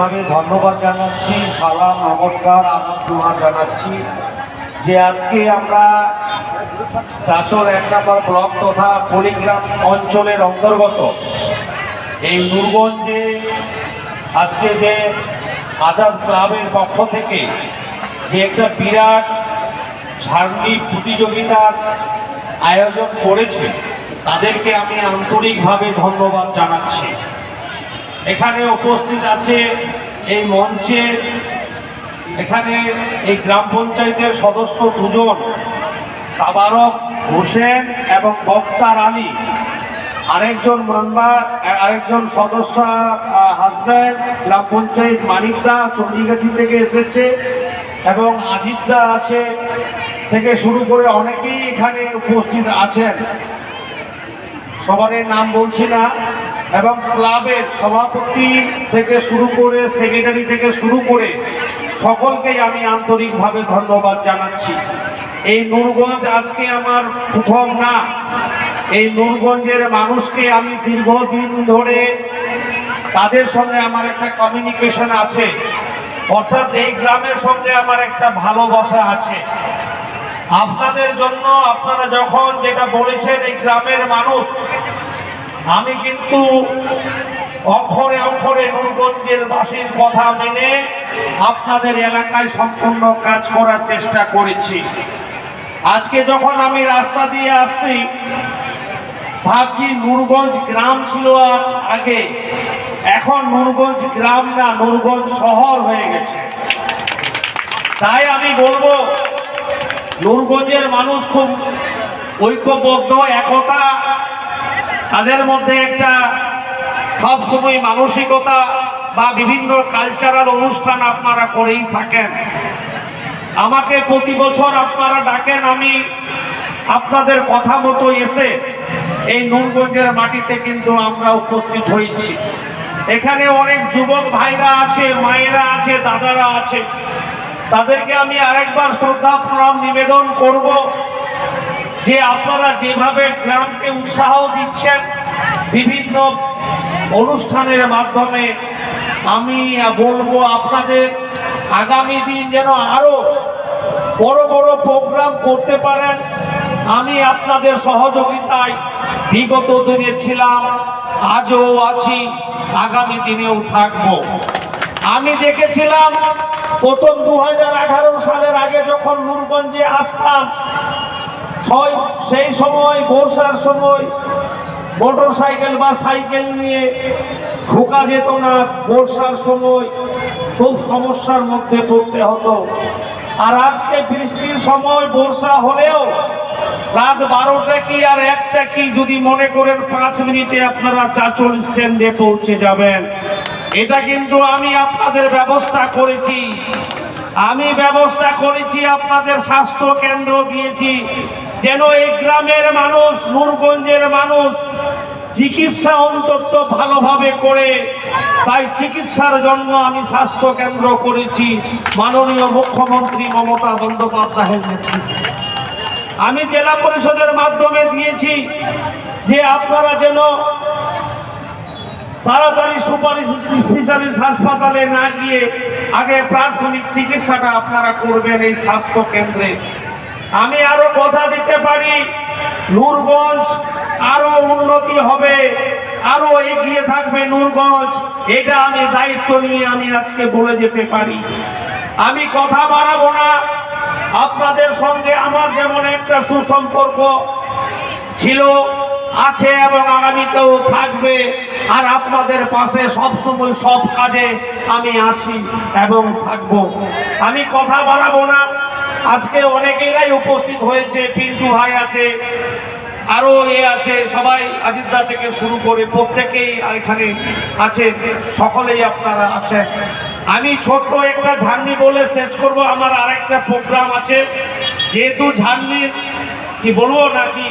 আন্তরিকভাবে ধন্যবাদ জানাচ্ছি, সালাম, নমস্কার জোহার জানাচ্ছি। যে আজকে আমরা চাচর এক নম্বর ব্লক তথা পরিগ্রাম অঞ্চলের অন্তর্গত, এই নূরগঞ্জে আজকে যে আজাদ ক্লাবের পক্ষ থেকে যে একটা বিরাট ঝাড়নি প্রতিযোগিতার আয়োজন করেছে, তাদেরকে আমি আন্তরিকভাবে ধন্যবাদ জানাচ্ছি। এখানে উপস্থিত আছে এই মঞ্চে, এখানে এই গ্রাম পঞ্চায়েতের সদস্য দুজন, তাবারক হোসেন এবং বক্তার আলী। আরেকজন মেম্বার, আরেকজন সদস্য হাজব্যান্ড, গ্রাম পঞ্চায়েত মানিকদা চণ্ডীগাছি থেকে এসেছে এবং আজিতদা আছে থেকে শুরু করে অনেকেই এখানে উপস্থিত আছেন। সবার নাম বলছি না। এবং ক্লাবের সভাপতি থেকে শুরু করে সেক্রেটারি থেকে শুরু করে সকলকেই আমি আন্তরিকভাবে ধন্যবাদ জানাচ্ছি। এই নূরগঞ্জ আজকে আমার প্রথম না। এই নূরগঞ্জের মানুষকে আমি দীর্ঘদিন ধরে তাদের সঙ্গে আমার একটা কমিউনিকেশন আছে। অর্থাৎ এই গ্রামের সঙ্গে আমার একটা ভালোবাসা আছে। আপনাদের জন্য আপনারা যখন যেটা বলেছেন, এই গ্রামের মানুষ আমি কিন্তু অক্ষরে অক্ষরে নূরগঞ্জের বাসীর কথা মেনে আপনাদের এলাকায় সম্পূর্ণ কাজ করার চেষ্টা করেছি। আজকে যখন আমি রাস্তা দিয়ে আসছি, ভাবছি নূরগঞ্জ গ্রাম ছিল আজ আগে। এখন নূরগঞ্জ গ্রাম না, নূরগঞ্জ শহর হয়ে গেছে। তাই আমি বলব, নূরগঞ্জের মানুষ খুব ঐক্যবদ্ধ, একতা তাদের মধ্যে একটা সবসময় মানসিকতা বা বিভিন্ন কালচারাল অনুষ্ঠান আপনারা করেই থাকেন। আমাকে প্রতি বছর আপনারা ডাকেন, আমি আপনাদের কথা মতো এসে এই নুনগঞ্জের মাটিতে কিন্তু আমরা উপস্থিত হয়েছি। এখানে অনেক যুবক ভাইরা আছে, মায়েরা আছে, দাদারা আছে। তাদেরকে আমি আরেকবার শ্রদ্ধা প্রণাম নিবেদন করব। যে আপনারা যেভাবে গ্রামকে উৎসাহ দিচ্ছেন, বিভিন্ন অনুষ্ঠানের মাধ্যমে, আমি বলব আপনাদের আগামী দিন যেন আরও বড় বড় প্রোগ্রাম করতে পারেন। আমি আপনাদের সহযোগিতায় বিগত দিনে ছিলাম, আজও আছি, আগামী দিনেও থাকব। আমি দেখেছিলাম, প্রথম দু হাজার আঠারো সালের আগে যখন নূরগঞ্জে আসতাম সেই সময় বর্ষার সময় মোটর সাইকেল বা সাইকেল নিয়ে ঢোকা যেত না। বর্ষার সময় খুব সমস্যার মধ্যে পড়তে হতো। আর আজকে বৃষ্টির সময় বর্ষা হলেও রাত বারোটা কি আর একটা কি যদি মনে করেন পাঁচ মিনিটে আপনারা চাচল স্ট্যান্ডে পৌঁছে যাবেন। এটা কিন্তু আমি আপনাদের ব্যবস্থা করেছি। আমি ব্যবস্থা করেছি, আপনাদের স্বাস্থ্য কেন্দ্র দিয়েছি। যেন এই গ্রামের মানুষ, নূরগঞ্জের মানুষ চিকিৎসা অন্তত ভালোভাবে করে। তাই চিকিৎসার জন্য আমি স্বাস্থ্য কেন্দ্র করেছি মাননীয় মুখ্যমন্ত্রী মমতা বন্দ্যোপাধ্যায়ের নেতৃত্বে। আমি জেলা পরিষদের মাধ্যমে দিয়েছি যে আপনারা যেন তাড়াতাড়ি সুপার স্পেশালিস্ট হাসপাতালে না গিয়ে আগে প্রাথমিক চিকিৎসাটা আপনারা করবেন এই স্বাস্থ্য কেন্দ্রে। আমি আরও কথা দিতে পারি। নূরগঞ্জ আরও উন্নতি হবে, আরও এগিয়ে থাকবে নূরগঞ্জ। এটা আমি দায়িত্ব নিয়ে আমি আজকে বলে যেতে পারি। আমি কথা বাড়াবো না। আপনাদের সঙ্গে আমার যেমন একটা সুসম্পর্ক ছিল, আছে এবং আগামীতেও থাকবে। আর আপনাদের পাশে সবসময় সব কাজে আমি আছি এবং থাকব। আমি কথা বাড়াবো না। আজকে অনেকেরাই উপস্থিত হয়েছে পিন্টু ভাই আছে, আরও এ আছে, সবাই আজিদা থেকে শুরু করে প্রত্যেকেই এখানে আছে, সকলেই আপনারা আছে আমি ছোট্ট একটা ঝান্নি বলে শেষ করব, আমার আরেকটা প্রোগ্রাম আছে, যেহেতু ঝান্ডির কি বলব নাকি?